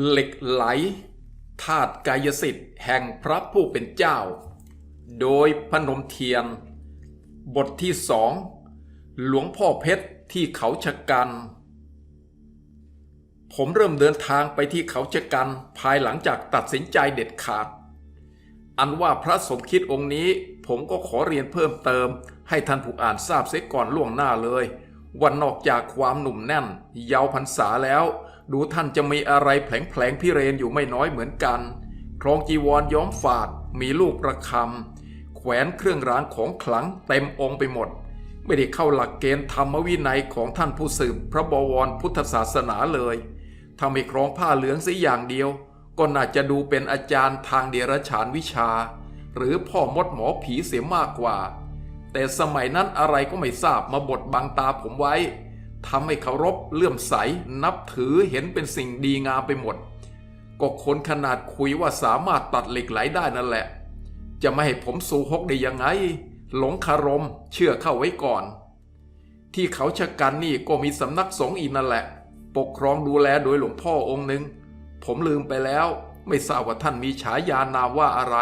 เหล็กไหลธาตุกายสิทธิ์แห่งพระผู้เป็นเจ้า โดยพนมเทียน บทที่สองหลวงพ่อเพชรที่เขาชะกัน ผมเริ่มเดินทางไปที่เขาชะกันภายหลังจากตัดสินใจเด็ดขาด อันว่าพระสมคิดองค์นี้ผมก็ขอเรียนเพิ่มเติม ให้ท่านผู้อ่านทราบเสียก่อนล่วงหน้าเลย ว่านอกจากความหนุ่มแน่น เยาวพรรษาแล้ว ดูท่านจะมีอะไรแผลงๆพิเรนอยู่ไม่น้อยเหมือนกัน ครองจีวรย้อมฝาด มีลูกประคำ แขวนเครื่องรางของขลังเต็มองค์ไปหมด ไม่ได้เข้าหลักเกณฑ์ธรรมวินัยของท่านผู้สืบพระบวรพุทธศาสนาเลย ถ้าไม่ครองผ้าเหลืองสัอย่างเดียว ก็น่าจะดูเป็นอาจารย์ทางเดรัจฉานวิชา หรือพ่อมดหมอผีเสียมากกว่า แต่สมัยนั้นอะไรก็ไม่ทราบมาบดบังตาผมไว้ ทำให้เคารพเลื่อมใสนับถือเห็นเป็นสิ่งดีงามไปหมด ก็คนขนาดคุยว่าสามารถตัดเหล็กไหลได้นั่นแหละ จะไม่ให้ผมสูฮกได้ยังไง หลงคารมเชื่อเข้าไว้ก่อน ที่เขาชะกันนี่ก็มีสำนักสงฆ์อีกนั่นแหละ ปกครองดูแลโดยหลวงพ่อองค์หนึ่ง ผมลืมไปแล้วไม่ทราบว่าท่านมีฉายานามว่าอะไร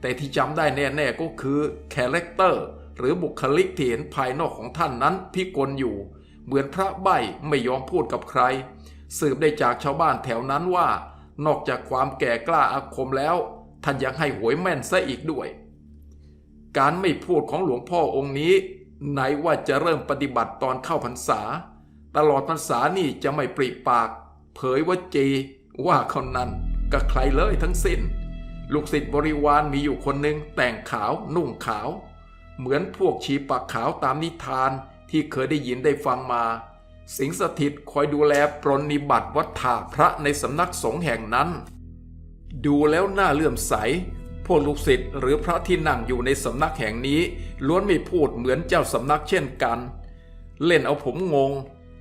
แต่ที่จำได้แน่ๆก็คือคาแรคเตอร์หรือบุคลิกที่เห็นภายนอกของท่านนั้นพิกลอยู่ เหมือนพระใบไม่ยอมพูดกับใคร สืบได้จากชาวบ้านแถวนั้นว่า นอกจากความแก่กล้าอาคมแล้ว ท่านยังให้หวยแม่นซะอีกด้วย การไม่พูดของหลวงพ่อองค์นี้ ไหนว่าจะเริ่มปฏิบัติตอนเข้าพรรษา ตลอดพรรษานี่จะไม่ปริปาก เผยว่าเจว่าคนนั้นกับใครเลยทั้งสิ้น ลูกศิษย์บริวารมีอยู่คนหนึ่งแต่งขาวนุ่งขาว เหมือนพวกชีปากขาวตามนิทาน ที่เคยได้ยินได้ฟังมา สิงสถิตคอยดูแลปรนนิบัติวัฏฐาพระในสำนักสงฆ์แห่งนั้น ดูแล้วน่าเลื่อมใส พวกลูกศิษย์หรือพระที่นั่งอยู่ในสำนักแห่งนี้ ล้วนไม่พูดเหมือนเจ้าสำนักเช่นกัน เล่นเอาผมงง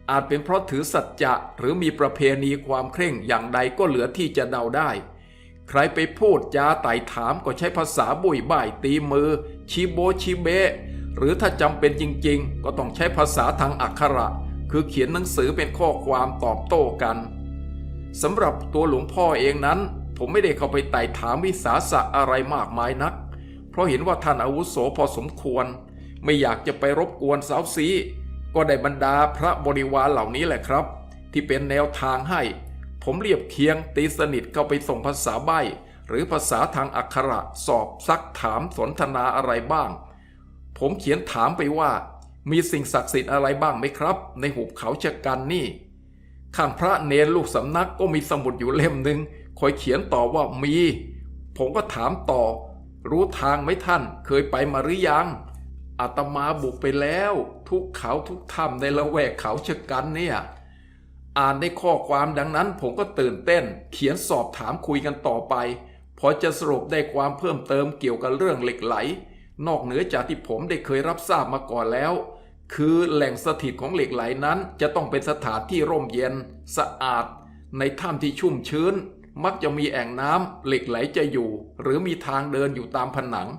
อาจเป็นเพราะถือสัจจะหรือมีประเพณีความเคร่งอย่างใดก็เหลือที่จะเดาได้ใครไปพูดจาไต่ถามก็ใช้ภาษาบุยบ่ายตีมือชิโบชิเบ หรือถ้าจำเป็นจริงๆ ก็ต้องใช้ภาษาทางอักขระ คือเขียนหนังสือเป็นข้อความตอบโต้กันสำหรับตัวหลวงพ่อเองนั้น ผมไม่ได้เข้าไปไต่ถามวิสาสะอะไรมากมายนัก เพราะเห็นว่าท่านอาวุโสพอสมควร ไม่อยากจะไปรบกวนสาวซีก็ได้บรรดาพระบริวารเหล่านี้แหละครับ ที่เป็นแนวทางให้ ผมเรียบเคียงตีสนิทเข้าไปส่งภาษาใบหรือภาษาทางอักขระสอบซักถามสนทนาอะไรบ้าง ผมเขียนถามไปว่า มีสิ่งศักดิ์สิทธิ์อะไรบ้างไหมครับ ในหุบเขาชะกันนี่ ข้างพระเนรลูกสำนักก็มีสมุดอยู่เล่มหนึ่งคอยเขียนต่อว่ามี ผมก็ถามต่อ รู้ทางไหมท่าน เคยไปมาหรือยังอาตมาบุกไปแล้ว ทุกเขาทุกถ้ำในละแวกเขาชะกันเนี่ยอ่านได้ข้อความดังนั้นผมก็ตื่นเต้น เขียนสอบถามคุยกันต่อไป พอจะสรุปได้ความเพิ่มเติมเกี่ยวกับเรื่องเหล็กไหล นอกเหนือจากที่ผมได้เคยรับทราบมาก่อนแล้ว คือแหล่งสถิตของเหล็กไหลนั้น จะต้องเป็นสถานที่ร่มเย็น สะอาด ในถ้ำที่ชุ่มชื้น มักจะมีแอ่งน้ำเหล็กไหลจะอยู่ หรือมีทางเดินอยู่ตามผนัง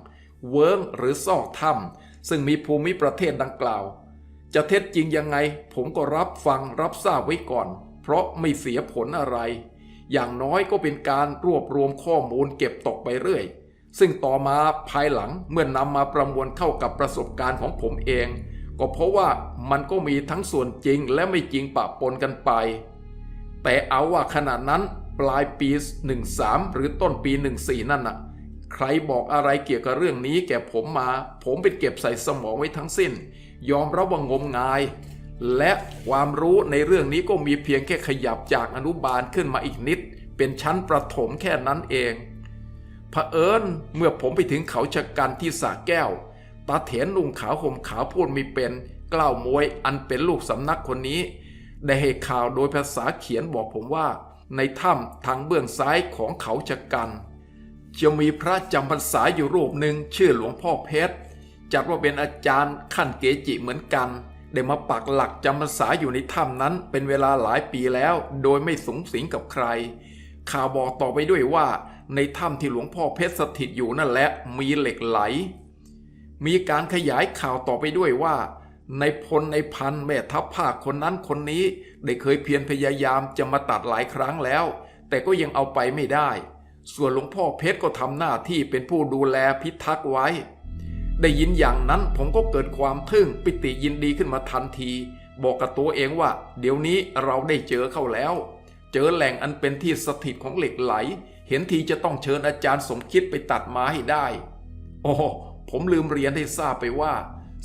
เวิ้งหรือซอกถ้ำซึ่งมีภูมิประเทศดังกล่าว จะเท็จจริงยังไง ผมก็รับฟังรับทราบไว้ก่อน เพราะไม่เสียผลอะไร อย่างน้อยก็เป็นการรวบรวมข้อมูลเก็บตกไปเรื่อย ซึ่งต่อมาภายหลังเมื่อนนำมาประมวลเข้ากับประสบการณ์ของผมเอง ก็เพราะว่ามันก็มีทั้งส่วนจริงและไม่จริงปะปนกันไป แต่เอาว่าขนาดนั้นปลายปี 13 หรือต้นปี 14 นั่นน่ะ ใครบอกอะไรเกี่ยวกับเรื่องนี้แก่ผมมา ผมเป็นเก็บใส่สมองไว้ทั้งสิ้น ยอมรับว่างมงาย และความรู้ในเรื่องนี้ก็มีเพียงแค่ขยับจากอนุบาลขึ้นมาอีกนิด เป็นชั้นประถมแค่นั้นเอง เผอิญเมื่อผมไปถึงเขาชะกันที่สาแก้ว ตาเถนนุ่งขาวห่มขาวพูดม่เป็นกล้าวมวยอันเป็นลูกสำนักคนนี้ ได้ให้ข่าวโดยภาษาเขียนบอกผมว่า ในถ้ำทางเบื้องซ้ายของเขาชะกัน จะมีพระจำพรรษาอยู่รูปหนึ่งชื่อหลวงพ่อเพชร จัดว่าเป็นอาจารย์ขั้นเกจิเหมือนกัน ได้มาปักหลักจำพรรษาอยู่ในถ้ำนั้นเป็นเวลาหลายปีแล้ว โดยไม่สูงสิงกับใคร ข่าวบอกต่อไปด้วยว่า ในถ้ำที่หลวงพ่อเพชรสถิตอยู่นั่นแหละมีเหล็กไหล มีการขยายข่าวต่อไปด้วยว่า ในพลในพันแม่ทัพภาคคนนั้นคนนี้ ได้เคยเพียรพยายามจะมาตัดหลายครั้งแล้ว แต่ก็ยังเอาไปไม่ได้ ส่วนหลวงพ่อเพชรก็ทำหน้าที่เป็นผู้ดูแลพิทักษ์ไว้ ได้ยินอย่างนั้นผมก็เกิดความทึ่งปิติยินดีขึ้นมาทันที บอกกับตัวเองว่า เดี๋ยวนี้เราได้เจอเข้าแล้ว เจอแหล่งอันเป็นที่สถิตของเหล็กไหล เห็นทีจะต้องเชิญอาจารย์สมคิดไปตัดมาให้ได้ โอ้ผมลืมเรียนให้ทราบไปว่า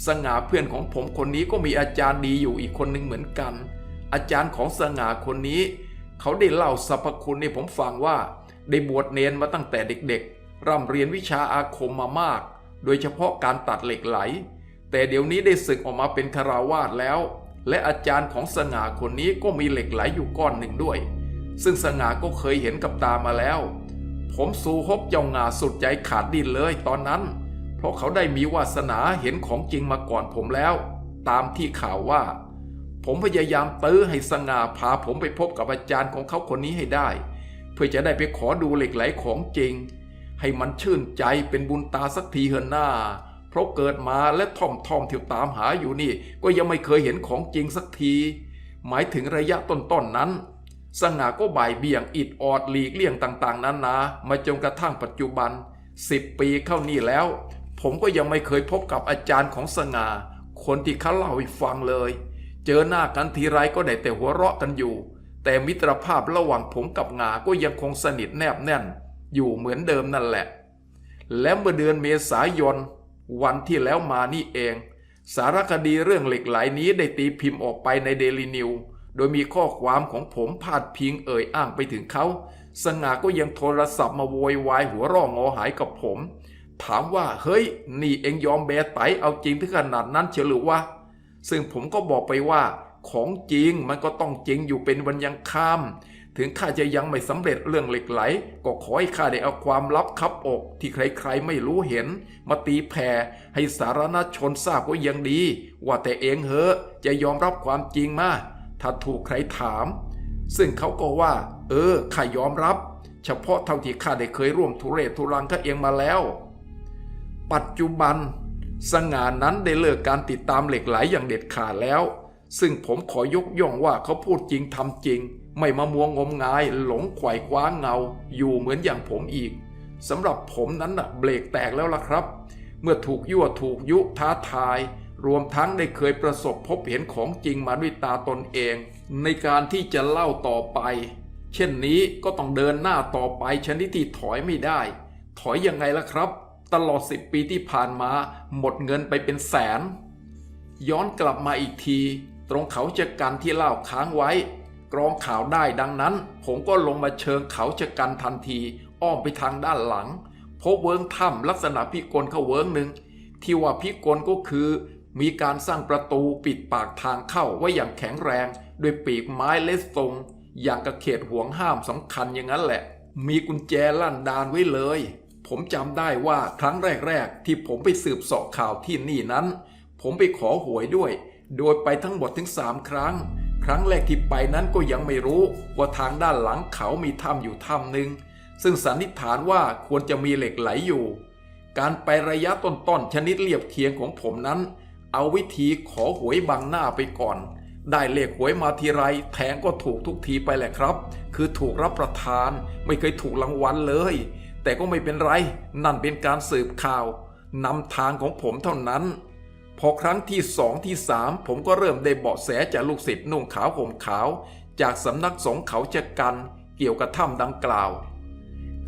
สง่าเพื่อนของผมคนนี้ก็มีอาจารย์ดีอยู่อีกคนหนึ่งเหมือนกัน อาจารย์ของสง่าคนนี้ เขาได้เล่าสรรพคุณให้ผมฟังว่า ได้บวชเนนมาตั้งแต่เด็กๆ ร่ำเรียนวิชาอาคมมามาก โดยเฉพาะการตัดเหล็กไหล แต่เดี๋ยวนี้ได้ศึกออกมาเป็นคาราวาสแล้ว และอาจารย์ของสง่าคนนี้ก็มีเหล็กไหลอยู่ก้อนหนึ่งด้วย ซึ่งสง่าก็เคยเห็นกับตามาแล้ว ผมสูฮบเจ้างาสุดใจขาดดินเลยตอนนั้น เพราะเขาได้มีวาสนาเห็นของจริงมาก่อนผมแล้ว ตามที่ข่าวว่า ผมพยายามตื้อให้สง่าพาผมไปพบกับอาจารย์ของเขาคนนี้ให้ได้ เพื่อจะได้ไปขอดูเหล็กไหลของจริง ให้มันชื่นใจเป็นบุญตาสักทีเหินหน้าเพราะเกิดมาและท่อมท่อมเที่ยวตามหาอยู่นี่ ก็ยังไม่เคยเห็นของจริงสักที หมายถึงระยะต้นๆนนั้น สง่าก็บ่ายเบี่ยงอิดออดหลีกเลี่ยงต่างๆนานามาจนกระทั่งปัจจุบันสิบปีเข้านี่แล้ว ผมก็ยังไม่เคยพบกับอาจารย์ของสง่า คนที่เขาเล่าให้ฟังเลย เจอหน้ากันทีไรก็ได้แต่หัวเราะกันอยู่ แต่มิตรภาพระหว่างผมกับงาก็ยังคงสนิทแนบแน่น อยู่เหมือนเดิมนั่นแหละ และเมื่อเดือนเมษายน วันที่แล้วมานี่เอง สารคดีเรื่องเหล็กไหลนี้ได้ตีพิมพ์ออกไปในเดลินิว โดยมีข้อความของผมพาดพิงเอ่ยอ้างไปถึงเขา สง่าก็ยังโทรศัพท์มาโวยวายหัวร่องอหายกับผม ถามว่าเฮ้ย นี่เองยอมแบไตเอาจริงถึงขนาดนั้นเชียวหรือวะ ซึ่งผมก็บอกไปว่า ของจริงมันก็ต้องจริงอยู่เป็นวันยังค่ำถึงข้าจะยังไม่สำเร็จเรื่องเหล็กไหล ก็ขอให้ข้าได้เอาความลับคับอกที่ใครๆไม่รู้เห็น มาตีแผ่ให้สาธารณชนทราบก็ยังดี ว่าแต่เองเหอะจะยอมรับความจริงมา ถ้าถูกใครถาม ซึ่งเขาก็ว่า เออข้ายอมรับ เฉพาะเท่าที่ข้าได้เคยร่วมทุเรศทุรังข้าเองมาแล้ว ปัจจุบัน สง่านั้นได้เลิกการติดตามเหล็กไหลอย่างเด็ดขาดแล้ว ซึ่งผมขอยกย่องว่าเขาพูดจริงทำจริง ไม่มามัวงมงาย หลงไขว่คว้าเงา อยู่เหมือนอย่างผมอีกสำหรับผมนั้นน่ะเบรกแตกแล้วล่ะครับ เมื่อถูกยั่วถูกยุท้าทาย รวมทั้งได้เคยประสบพบเห็นของจริงมาด้วยตาตนเอง ในการที่จะเล่าต่อไป เช่นนี้ก็ต้องเดินหน้าต่อไปชนิดที่ถอยไม่ได้ ถอยยังไงล่ะครับ ตลอดสิบปีที่ผ่านมา หมดเงินไปเป็นแสน ย้อนกลับมาอีกที ตรงเขาจะกันที่เล่าค้างไว้ กรองข่าวได้ดังนั้น ผมก็ลงมาเชิงเขาจะกันทันที อ้อมไปทางด้านหลังพบเวิงถ้ำลักษณะพิกลเข้าเวิงหนึ่งที่ว่าพิกลก็คือ มีการสร้างประตูปิดปากทางเข้าไว้อย่างแข็งแรงด้วยปีกไม้เล็ดทรง อย่างกระเขตห่วงห้ามสำคัญอย่างนั้นแหละ มีกุญแจลั่นดานไว้เลย ผมจำได้ว่าครั้งแรกๆ ที่ผมไปสืบสาะข่าวที่นี่นั้น ผมไปขอหวยด้วย โดยไปทั้งหมดถึงสามครั้ง ครั้งแรกที่ไปนั้นก็ยังไม่รู้ว่าทางด้านหลังเขามีถ้ำอยู่ถ้ำหนึ่งซึ่งสันนิษฐานว่าควรจะมีเหล็กไหลอยู่ การไประยะต้นๆชนิดเรียบเคียงของผมนั้น เอาวิธีขอหวยบังหน้าไปก่อน ได้เลขหวยมาทีไรแทงก็ถูกทุกทีไปแหละครับ คือถูกรับประทานไม่เคยถูกรางวัลเลย แต่ก็ไม่เป็นไร นั่นเป็นการสืบข่าวนำทางของผมเท่านั้น พอครั้งที่สองที่สามผมก็เริ่มได้เบาะแสจากลูกศิษย์นุ่งขาวห่มขาว จากสำนักสงฆ์เขาจะกัน เกี่ยวกับถ้ำดังกล่าว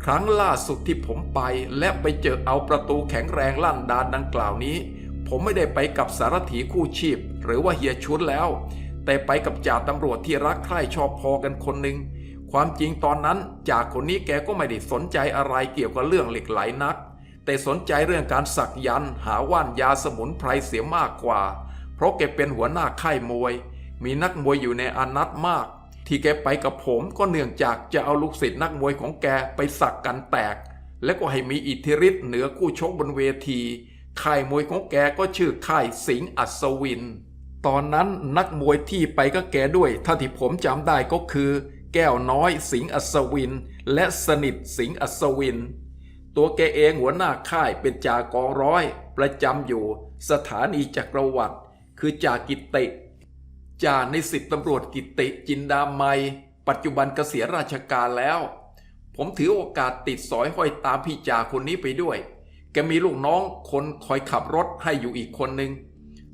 ครั้งล่าสุดที่ผมไปและไปเจอเอาประตูแข็งแรงลั่นดานดังกล่าวนี้ ผมไม่ได้ไปกับสารถีคู่ชีพ หรือว่าเฮียชุนแล้ว แต่ไปกับจ่าตำรวจที่รักใคร่ชอบพอกันคนหนึ่งความจริงตอนนั้นจ่าคนนี้แกก็ไม่ได้สนใจอะไรเกี่ยวกับเรื่องเหล็กไหลนัก แต่สนใจเรื่องการสักยันหาว่านยาสมุนไพรเสียมากกว่า เพราะแกเป็นหัวหน้าค่ายมวย มีนักมวยอยู่ในอานัตมาก ที่แกไปกับผมก็เนื่องจากจะเอาลูกศิษย์นักมวยของแกไปสักกันแตก และก็ให้มีอิทธิฤทธิ์เหนือคู่ชกบนเวที ค่ายมวยของแกก็ชื่อค่ายสิงห์อัศวิน ตอนนั้นนักมวยที่ไปก็แกด้วยเท่าที่ผมจำได้ก็คือ แก้วน้อยสิงห์อัศวิน และสนิทสิงห์อัศวิน ตัวแกเองหัวหน้าค่ายเป็นจ่ากองร้อย ประจำอยู่ สถานีจักรวรรดิคือจ่ากิตติจ่าในสิบตำรวจกิตติจินดาไมปัจจุบันเกษียณราชการแล้ว ผมถือโอกาสติดสอยห้อยตามพี่จ่าคนนี้ไปด้วย แกมีลูกน้องคนคอยขับรถให้อยู่อีกคนหนึ่ง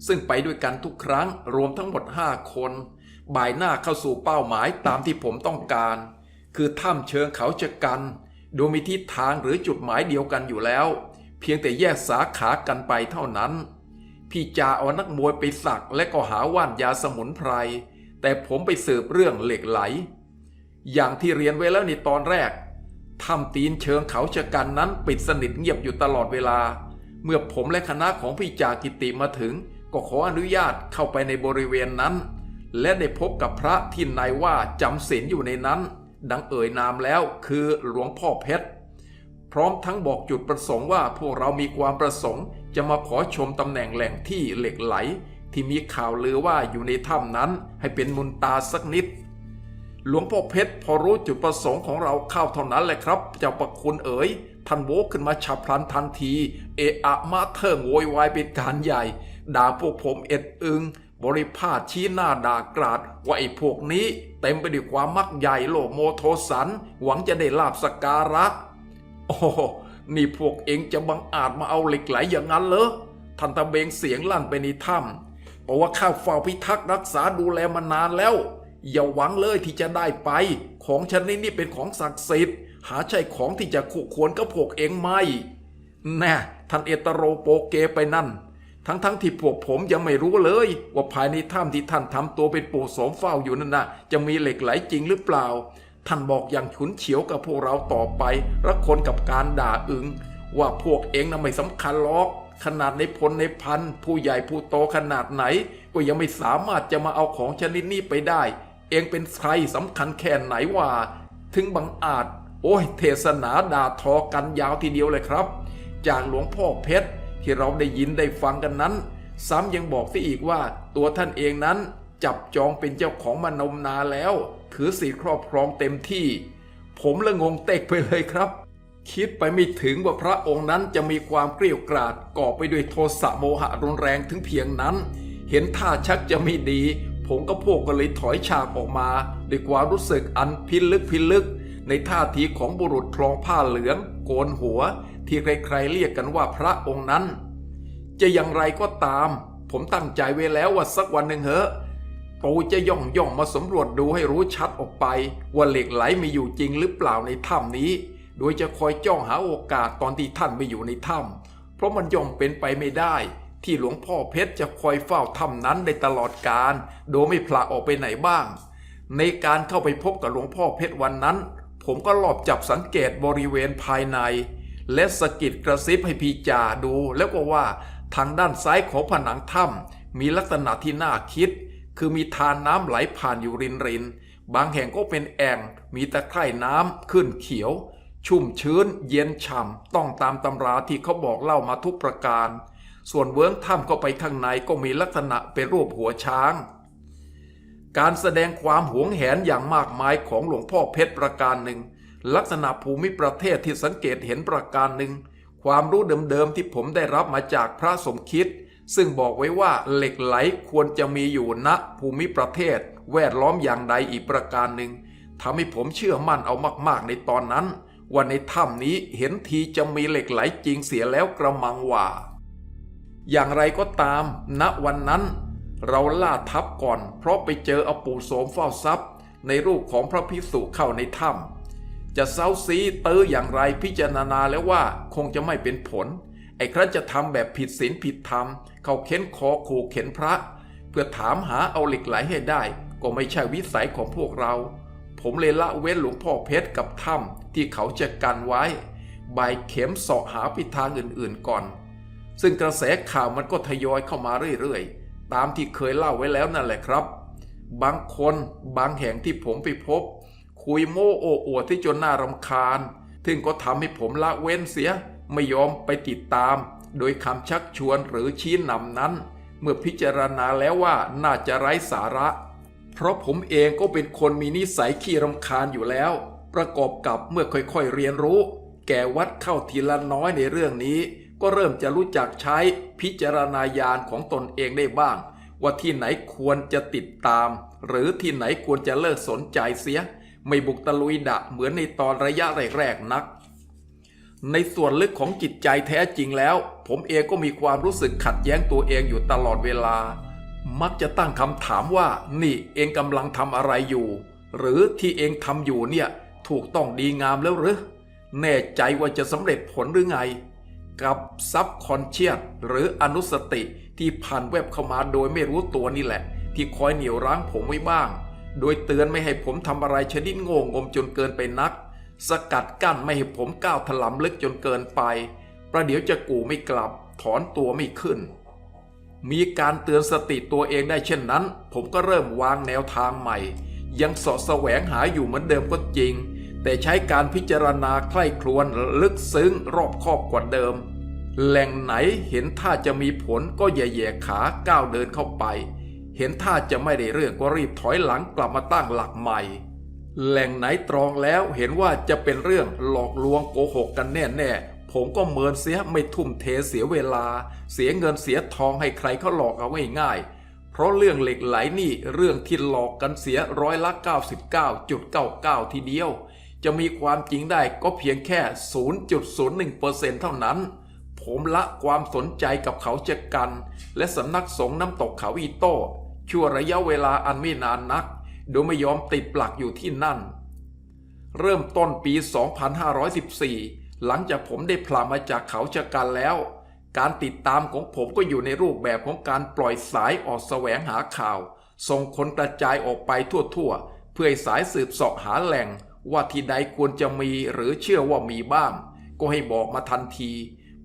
ซึ่งไปด้วยกันทุกครั้งรวมทั้งหมด 5 คน บ่ายหน้าเข้าสู่เป้าหมายตามที่ผมต้องการ คือถ้ำเชิงเขาชะกันโดยมีทิศทางหรือจุดหมายเดียวกันอยู่แล้ว เพียงแต่แยกสาขากันไปเท่านั้น พี่จ่าเอานักมวยไปสักและก็หาว่านยาสมุนไพร แต่ผมไปสืบเรื่องเหล็กไหล อย่างที่เรียนไว้แล้วในตอนแรก ถ้ำตีนเชิงเขาชะกันนั้นปิดสนิทเงียบอยู่ตลอดเวลา เมื่อผมและคณะของพี่จากิติมาถึง ก็ขออนุญาตเข้าไปในบริเวณนั้น และได้พบกับพระที่นายว่าจำศีลอยู่ในนั้น ดังเอ่ยนามแล้วคือหลวงพ่อเพชร พร้อมทั้งบอกจุดประสงค์ว่าพวกเรามีความประสงค์ จะมาขอชมตำแหน่งแหล่งที่เหล็กไหล ที่มีข่าวลือว่าอยู่ในถ้ำนั้นให้เป็นมุนตาสักนิด หลวงพ่อเพชรพอรู้จุดประสงค์ของเราเข้าเท่านั้นแหละครับ เจ้าประคุณเอ๋ยท่านโวกขึ้นมาฉับพลันทันที เอะอะมาเทิงโวยวายเป็นการใหญ่ ด่าพวกผมเอ็ดอึง บริพาทชี้หน้าด่ากราด ว่าไอ้พวกนี้ เต็มไปด้วยความมักใหญ่โลโมโทสัน หวังจะได้ลาบสการะ โอ้โหนี่พวกเองจะบังอาจมาเอาเหล็กไหลอย่างนั้นเหรอท่านตะเบงเสียงลั่นไปในถ้ำบอกว่าข้าเฝ้าพิทักษ์รักษาดูแลมานานแล้ว อย่าหวังเลยที่จะได้ไป ของชนิดนี้เป็นของศักดิ์สิทธิ์ หาใช่ของที่จะคู่ควรกับพวกเองไหมแน่ท่านเอตโรโปเกไปนั่น ทั้งๆทที่พวกผมยังไม่รู้เลย ว่าภายในถ้ำที่ท่านทำตัวเป็นปู่โสมเฝ้าอยู่นั่นนะจะมีเหล็กไหลจริงหรือเปล่า ท่านบอกอย่างฉุนเฉียวกับพวกเราต่อไปรักคนกับการด่าอึงว่าพวกเองน่ะไม่สำคัญหรอก ขนาดในพลในพันผู้ใหญ่ผู้โตขนาดไหน ก็ยังไม่สามารถจะมาเอาของชนิดนี้ไปได้ เองเป็นใครสำคัญแค่ไหนว่า ถึงบังอาจ โอ้ยเทศนาด่าทอกันยาวทีเดียวเลยครับ จากหลวงพ่อเพชรที่เราได้ยินได้ฟังกันนั้น ซ้ำยังบอกที่อีกว่าตัวท่านเองนั้นจับจองเป็นเจ้าของมานมนาแล้ว ถือสิทธิครอบครองเต็มที่ ผมละงงเต็กไปเลยครับ คิดไปไม่ถึงว่าพระองค์นั้นจะมีความเกลียวกราดก่อไปด้วยโทสะโมหะรุนแรงถึงเพียงนั้น เห็นท่าชักจะไม่ดี ผมก็พวกก็เลยถอยฉากออกมาด้วยความรู้สึกอันพิลึกพิลึก ในท่าทีของบุรุษคลองผ้าเหลือง โกนหัว ที่ใครๆเรียกกันว่าพระองค์นั้น จะอย่างไรก็ตาม ผมตั้งใจไว้แล้วว่าสักวันหนึ่งเหอะปูจะย่องย่องมาสำรวจดูให้รู้ชัดออกไป ว่าเหล็กไหลมีอยู่จริงหรือเปล่าในถ้ำนี้ โดยจะคอยจ้องหาโอกาสตอนที่ท่านไม่อยู่ในถ้ำเพราะมันย่อมเป็นไปไม่ได้ ที่หลวงพ่อเพชรจะคอยเฝ้าถ้ำนั้นได้ตลอดกาลโดยไม่ผละออกไปไหนบ้าง ในการเข้าไปพบกับหลวงพ่อเพชรวันนั้น ผมก็ลอบจับสังเกตบริเวณภายใน และสะกิดกระซิบให้พีจ่าดู แล้วก็ว่าทางด้านซ้ายของผนังถ้ำมีลักษณะที่น่าคิด คือมีทานน้ำไหลผ่านอยู่รินรินๆบางแห่งก็เป็นแอ่ง มีตะไคร่น้ำขึ้นเขียว ชุ่มชื้น เย็นฉ่ำต้องตามตำราที่เขาบอกเล่ามาทุกประการ ส่วนเวิ้งถ้ำเข้าไปข้างในก็มีลักษณะเป็นรูปหัวช้าง การแสดงความหวงแหนอย่างมากมายของหลวงพ่อเพชรประการหนึ่ง ลักษณะภูมิประเทศที่สังเกตเห็นประการหนึ่ง ความรู้เดิมๆที่ผมได้รับมาจากพระสมคิด ซึ่งบอกไว้ว่าเหล็กไหลควรจะมีอยู่ณภูมิประเทศ แวดล้อมอย่างใดอีกประการหนึ่งทำให้ผมเชื่อมั่นเอามากๆในตอนนั้นว่าในถ้ำนี้เห็นทีจะมีเหล็กไหลจริงเสียแล้วกระมังว่า อย่างไรก็ตาม ณวันนั้น เราล่าทับก่อน เพราะไปเจออปู่โสมเฝ้าทรัพย์ ในรูปของพระพิสุเข้าในถ้ำจะเซาซีเตออย่างไรพิจารณาแล้วว่าคงจะไม่เป็นผล ไอ้ครั้นจะทำแบบผิดศีลผิดธรรม เขาเค้นคอขู่เข็นพระ เพื่อถามหาเอาเหล็กไหลให้ได้ ก็ไม่ใช่วิสัยของพวกเรา ผมเลยละเว้นหลวงพ่อเพชรกับถ้ำที่เขาจะกันไว้ ใบเข็มเสาะหาปิทางอื่นๆก่อน ซึ่งกระแสข่าวมันก็ทยอยเข้ามาเรื่อยๆ ตามที่เคยเล่าไว้แล้วนั่นแหละครับ บางคนบางแห่งที่ผมไปพบ คุยโม้โอ้อวดที่จนน่ารำคาญถึงก็ทำให้ผมละเว้นเสียไม่ยอมไปติดตาม โดยคำชักชวนหรือชี้นำนั้น เมื่อพิจารณาแล้วว่าน่าจะไร้สาระ เพราะผมเองก็เป็นคนมีนิสัยขี้รำคาญอยู่แล้ว ประกอบกับเมื่อค่อยๆเรียนรู้ แก่วัดเข้าทีละน้อยในเรื่องนี้ ก็เริ่มจะรู้จักใช้พิจารณาญาณของตนเองได้บ้าง ว่าที่ไหนควรจะติดตาม หรือที่ไหนควรจะเลิกสนใจเสีย ไม่บุกตะลุยดะเหมือนในตอนระยะแรกๆนัก ในส่วนลึกของจิตใจแท้จริงแล้ว ผมเองก็มีความรู้สึกขัดแย้งตัวเองอยู่ตลอดเวลา มักจะตั้งคำถามว่า นี่เองกำลังทำอะไรอยู่ หรือที่เองทำอยู่เนี่ยถูกต้องดีงามแล้วหรือแน่ใจว่าจะสำเร็จผลหรือไง กับซับคอนเชียสหรืออนุสติที่ผ่านแวบเข้ามาโดยไม่รู้ตัวนี่แหละ ที่คอยเหนี่ยวรั้งผมไว้บ้าง โดยเตือนไม่ให้ผมทำอะไรชนิดโง่งมจนเกินไปนัก สกัดกั้นไม่ให้ผมก้าวถลำลึกจนเกินไป ประเดี๋ยวจะกูไม่กลับ ถอนตัวไม่ขึ้น มีการเตือนสติตัวเองได้เช่นนั้น ผมก็เริ่มวางแนวทางใหม่ ยังสาะแสวงหาอยู่เหมือนเดิมก็จริง แต่ใช้การพิจารณาใคร่ครวญลึกซึ้งรอบคอบกว่าเดิม แหล่งไหนเห็นท่าจะมีผลก็แย่ๆขาก้าวเดินเข้าไป เห็นท่าจะไม่ได้เรื่องก็รีบถอยหลังกลับมาตั้งหลักใหม่ แหล่งไหนตรองแล้วเห็นว่าจะเป็นเรื่องหลอกลวงโกหกกันแน่ๆผมก็เมินเสียไม่ทุ่มเทเสียเวลา เสียเงินเสียทองให้ใครเขาหลอกเอาง่ายๆเพราะเรื่องเหล็กไหลนี่เรื่องที่หลอกกันเสียร้อยละ 99.99 ทีเดียว จะมีความจริงได้ก็เพียงแค่ 0.01%เท่านั้น ผมละความสนใจกับเขาเจกัน และสำนักสงฆ์น้ำตกเขาอีโต้ชั่วระยะเวลาอันไม่นานนัก โดยไม่ยอมติดปลักอยู่ที่นั่น เริ่มต้นปี 2514 หลังจากผมได้พลามาจากเขาชะกันแล้ว การติดตามของผมก็อยู่ในรูปแบบของการปล่อยสายออกแสวงหาข่าว ส่งคนกระจายออกไปทั่วๆ เพื่อสายสืบเสาะหาแหล่ง ว่าที่ใดควรจะมีหรือเชื่อว่ามีบ้าง ก็ให้บอกมาทันที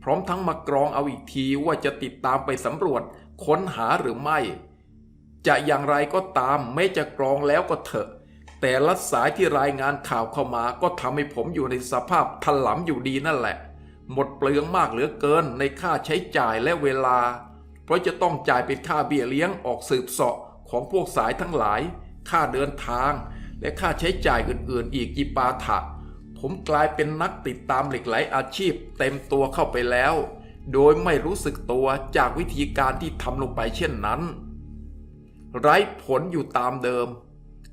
พร้อมทั้งมากรองเอาอีกทีว่าจะติดตามไปสำรวจค้นหาหรือไม่ จะอย่างไรก็ตามไม่จะกรองแล้วก็เถอะ แต่ละสายที่รายงานข่าวเข้ามาก็ทำให้ผมอยู่ในสภาพถลำอยู่ดีนั่นแหละ หมดเปลืองมากเหลือเกินในค่าใช้จ่ายและเวลา เพราะจะต้องจ่ายเป็นค่าเบี้ยเลี้ยงออกสืบเสาะของพวกสายทั้งหลาย ค่าเดินทาง และค่าใช้จ่ายอื่นๆ อีกจิปาถะ ผมกลายเป็นนักติดตามเหล็กไหลอาชีพเต็มตัวเข้าไปแล้ว โดยไม่รู้สึกตัวจากวิธีการที่ทำลงไปเช่นนั้น ไร้ผลอยู่ตามเดิม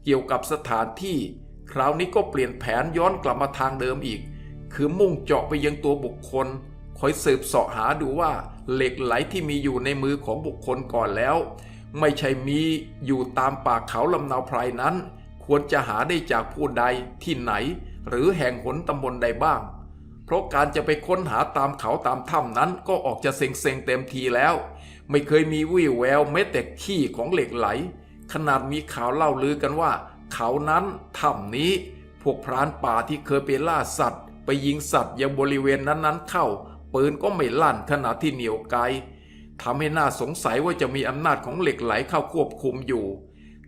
เกี่ยวกับสถานที่ คราวนี้ก็เปลี่ยนแผนย้อนกลับมาทางเดิมอีก คือมุ่งเจาะไปยังตัวบุคคลคอยสืบเสาะหาดูว่าเหล็กไหลที่มีอยู่ในมือของบุคคลก่อนแล้ว ไม่ใช่มีอยู่ตามป่าเขาลำนาวไพรนั้น ควรจะหาได้จากผู้ใดที่ไหน หรือแห่งหนตำบลใดบ้าง เพราะการจะไปค้นหาตามเขาตามถ้ำนั้นก็ออกจะเซ็งๆเต็มทีแล้ว ไม่เคยมีวี่แววแม้แต่ขี้ของเหล็กไหล ขนาดมีข่าวเล่าลือกันว่า เขานั้นถ้ำนี้ พวกพรานป่าที่เคยไปล่าสัตว์ ไปยิงสัตว์ยังบริเวณนั้นๆเข้าปืนก็ไม่ลั่นขณะที่เหนียวไกลทำให้น่าสงสัยว่าจะมีอำนาจของเหล็กไหลเข้าควบคุมอยู่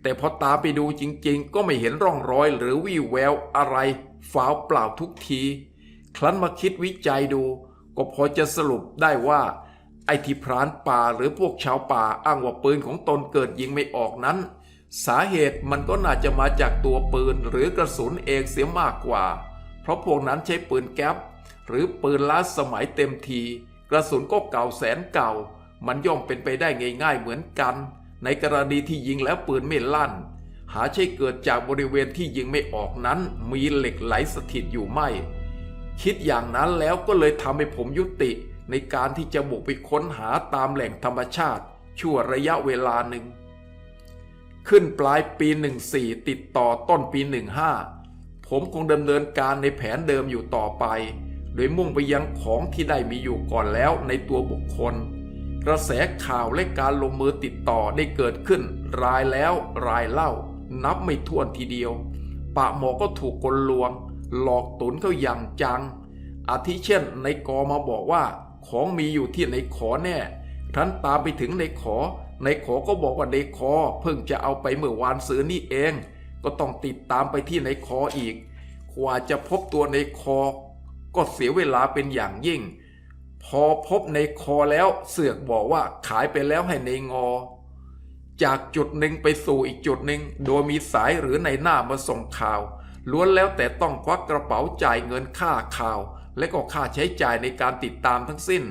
แต่พอตาไปดูจริงๆ ก็ไม่เห็นร่องรอยหรือวี่แววอะไรฝาวเปล่าทุกที ครั้นมาคิดวิจัยดู ก็พอจะสรุปได้ว่า ไอ้ที่พรานป่าหรือพวกชาวป่าอ้างว่าปืนของตนเกิดยิงไม่ออกนั้น สาเหตุมันก็น่าจะมาจากตัวปืนหรือกระสุนเองเสียมากกว่า เพราะพวกนั้นใช้ปืนแก๊ปหรือปืนล้าสมัยเต็มที กระสุนก็เก่าแสนเก่า มันย่อมเป็นไปได้ง่ายๆเหมือนกัน ในกรณีที่ยิงแล้วปืนไม่ลั่น หาใช่เกิดจากบริเวณที่ยิงไม่ออกนั้น มีเหล็กไหลสถิตอยู่ไม่ คิดอย่างนั้นแล้วก็เลยทำให้ผมยุติ ในการที่จะบุกไปค้นหาตามแหล่งธรรมชาติ ชั่วระยะเวลาหนึ่ง ขึ้นปลายปี 14 ติดต่อต้นปี 15 ผมคงดำเนินการในแผนเดิมอยู่ต่อไป โดยมุ่งไปยังของที่ได้มีอยู่ก่อนแล้วในตัวบุคคล กระแสข่าวและการลงมือติดต่อได้เกิดขึ้น รายแล้วรายเล่า นับไม่ถ้วนทีเดียว ปะหมอก็ถูกกลลวง หลอกตุนเขาอย่างจัง อาทิเช่นในกอมาบอกว่า ของมีอยู่ที่ในขอแน่ท่านตามไปถึงในขอ ในขอก็บอกว่าในคอ เพิ่งจะเอาไปเมื่อวานซื้อนี่เอง ก็ต้องติดตามไปที่ในคออีกกว่าจะพบตัวในคอ ก็เสียเวลาเป็นอย่างยิ่ง พอพบในคอแล้วเสือกบอกว่าขายไปแล้วให้ในงอ จากจุดหนึ่งไปสู่อีกจุดหนึ่งโดยมีสายหรือในหน้ามาส่งข่าว ล้วนแล้วแต่ต้องควักกระเป๋าจ่ายเงินค่าข่าว และก็ค่าใช้จ่ายในการติดตามทั้งสิ้น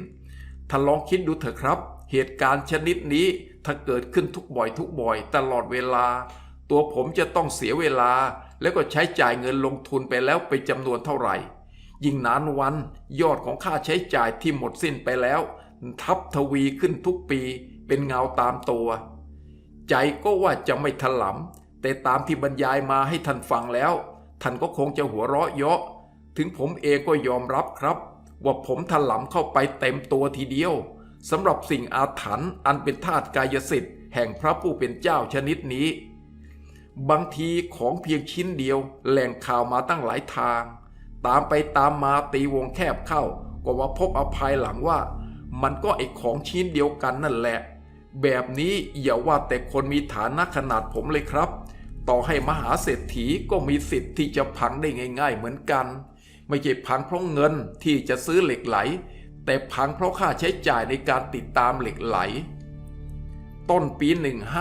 ท่านลองคิดดูเถอะครับ เหตุการณ์ชนิดนี้ถ้าเกิดขึ้นทุกบ่อยทุกบ่อยตลอดเวลา ตัวผมจะต้องเสียเวลา แล้วก็ใช้จ่ายเงินลงทุนไปแล้วเป็นจำนวนเท่าไหร่ ยิ่งนานวันยอดของค่าใช้จ่ายที่หมดสิ้นไปแล้ว ทับทวีขึ้นทุกปีเป็นเงาตามตัว ใจก็ว่าจะไม่ถลำแต่ตามที่บรรยายมาให้ท่านฟังแล้ว ท่านก็คงจะหัวเราะเยาะ ถึงผมเองก็ยอมรับครับ ว่าผมถลำเข้าไปเต็มตัวทีเดียวสำหรับสิ่งอาถรรพ์อันเป็นธาตุกายสิทธิ์แห่งพระผู้เป็นเจ้าชนิดนี้ บางทีของเพียงชิ้นเดียวแหล่งข่าวมาตั้งหลายทาง ตามไปตามมาตีวงแคบเข้า ก็ว่าพบอภัยหลังว่า มันก็ไอของชิ้นเดียวกันนั่นแหละ แบบนี้อย่าว่าแต่คนมีฐานะขนาดผมเลยครับ ต่อให้มหาเศรษฐีก็มีสิทธิ์ที่จะพังได้ง่าย ๆ เหมือนกัน ไม่ใช่พังเพราะเงินที่จะซื้อเหล็กไหล แต่พังเพราะค่าใช้จ่ายในการติดตามเหล็กไหล ต้นปี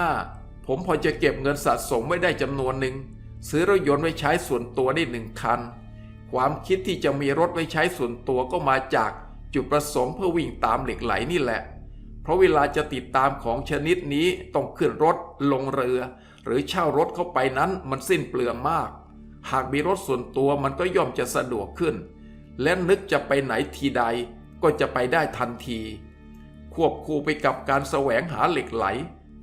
15ผมพอจะเก็บเงินสะสมไว้ได้จำนวนหนึ่งซื้อรถยนต์ไว้ใช้ส่วนตัวได้หนึ่งคัน ความคิดที่จะมีรถไว้ใช้ส่วนตัวก็มาจากจุดประสงค์เพื่อวิ่งตามเหล็กไหลนี่แหละ เพราะเวลาจะติดตามของชนิดนี้ต้องขึ้นรถลงเรือ หรือเช่ารถเข้าไปนั้นมันสิ้นเปลืองมาก หากมีรถส่วนตัวมันก็ย่อมจะสะดวกขึ้น และนึกจะไปไหนทีใดก็จะไปได้ทันที ควบคู่ไปกับการแสวงหาเหล็กไหล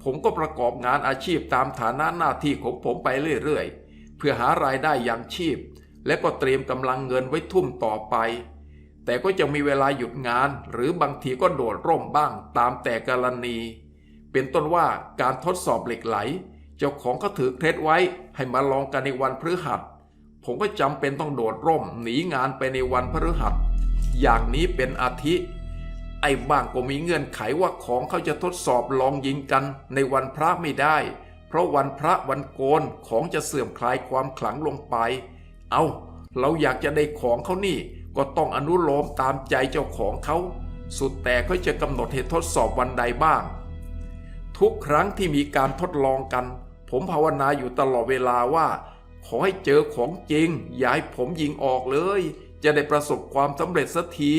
ผมก็ประกอบงานอาชีพตามฐานะหน้าที่ของผมไปเรื่อยๆ เพื่อหารายได้อย่างชีพ และก็เตรียมกำลังเงินไว้ทุ่มต่อไป แต่ก็จะมีเวลาหยุดงาน หรือบางทีก็โดดร่มบ้างตามแต่กรณี เป็นต้นว่าการทดสอบเหล็กไหล เจ้าของเขาถือเคล็ดไว้ให้มาลองกันในวันพฤหัส ผมก็จำเป็นต้องโดดร่มหนีงานไปในวันพฤหัส อย่างนี้เป็นอาทิ ไอ้บ้างก็มีเงื่อนไขว่าของเขาจะทดสอบลองยิงกันในวันพระไม่ได้ เพราะวันพระวันโกนของจะเสื่อมคลายความขลังลงไป เอาเราอยากจะได้ของเขานี่ ก็ต้องอนุโลมตามใจเจ้าของเขา สุดแต่เขาจะกำหนดให้ทดสอบวันใดบ้าง ทุกครั้งที่มีการทดลองกัน ผมภาวนาอยู่ตลอดเวลาว่า ขอให้เจอของจริง อย่าให้ผมยิงออกเลย จะได้ประสบความสำเร็จสักที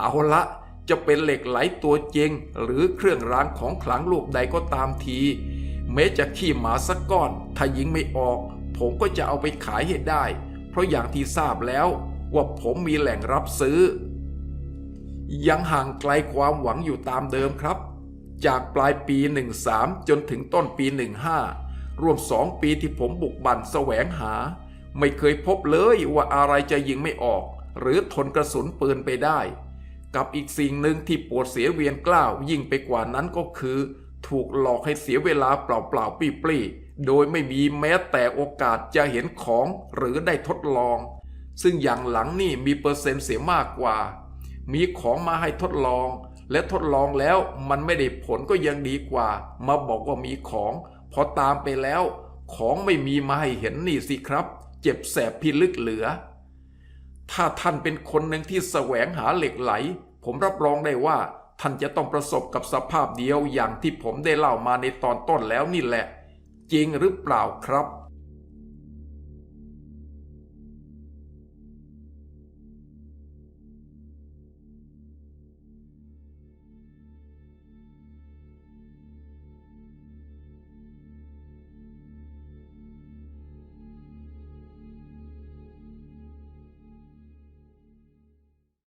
เอาละจะเป็นเหล็กไหลตัวจริง หรือเครื่องรางของขลังลูกใดก็ตามที แม้จะขี้หมาสักก้อน ถ้ายิงไม่ออก ผมก็จะเอาไปขายให้ได้ เพราะอย่างที่ทราบแล้วว่าผมมีแหล่งรับซื้อ ยังห่างไกลความหวังอยู่ตามเดิมครับ จากปลายปี 13 จนถึงต้นปี 15 รวมสองปีที่ผมบุกบั่นแสวงหา ไม่เคยพบเลยว่าอะไรจะยิงไม่ออก หรือทนกระสุนปืนไปได้ กับอีกสิ่งหนึ่งที่ปวดเสียเวียนกล้าวยิ่งไปกว่านั้นก็คือ ถูกหลอกให้เสียเวลาเปล่าๆปี้ๆ โดยไม่มีแม้แต่โอกาสจะเห็นของหรือได้ทดลอง ซึ่งอย่างหลังนี่มีเปอร์เซ็นต์เสียมากกว่า มีของมาให้ทดลอง และทดลองแล้วมันไม่ได้ผลก็ยังดีกว่า มาบอกว่ามีของ พอตามไปแล้ว ของไม่มีมาให้เห็นนี่สิครับ เจ็บแสบพิลึกเหลือ ถ้าท่านเป็นคนหนึ่งที่แสวงหาเหล็กไหล ผมรับรองได้ว่าท่านจะต้องประสบกับสภาพเดียวอย่างที่ผมได้เล่ามาในตอนต้นแล้วนี่แหละ จริงหรือเปล่าครับ